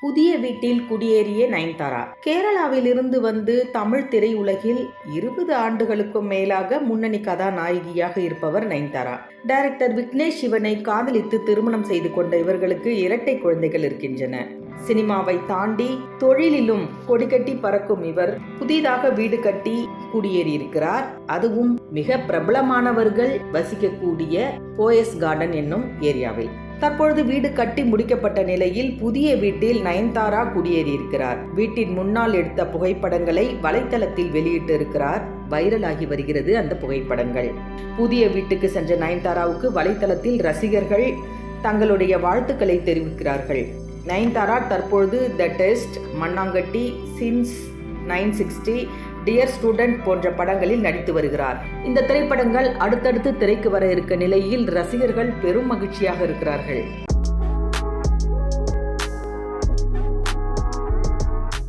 புதிய வீட்டில் குடியேறிய நயன்தாரா. கேரளாவில் இருந்து வந்து தமிழ் திரையுலகில் இருபது ஆண்டுகளுக்கும் மேலாக முன்னணி கதாநாயகியாக இருப்பவர் நயன்தாரா. டைரக்டர் விக்னேஷ் சிவனை காதலித்து திருமணம் செய்து கொண்ட இவர்களுக்கு இரட்டை குழந்தைகள் இருக்கின்றன. சினிமாவை தாண்டி தொழிலிலும் கொடிக்கட்டி பறக்கும் இவர் புதிதாக வீடு கட்டி குடியேறியிருக்கிறார். அதுவும் மிக பிரபலமானவர்கள் வசிக்கக்கூடிய போயஸ் கார்டன் என்னும் ஏரியாவில். தற்பொழுது வீடு கட்டி முடிக்கப்பட்ட நிலையில் புதிய வீட்டில் நயன்தாரா குடியேறியிருக்கிறார். வீட்டின் முன்னால் எடுத்த புகைப்படங்களை வலைத்தளத்தில் வெளியிட்டு இருக்கிறார் வைரலாகி வருகிறது அந்த புகைப்படங்கள். புதிய வீட்டுக்கு சென்ற நயன்தாராவுக்கு வலைத்தளத்தில் ரசிகர்கள் தங்களுடைய வாழ்த்துக்களை தெரிவிக்கிறார்கள். நயன்தாரா தற்பொழுது the test Mannangatti since nine sixty dear student போன்ற படங்களில் நடித்து வருகிறார். இந்த திரைப்படங்கள் அடுத்தடுத்து திரைக்கு வர இருக்க நிலையில் ரசிகர்கள் பெரும் மகிழ்ச்சியாக இருக்கிறார்கள்.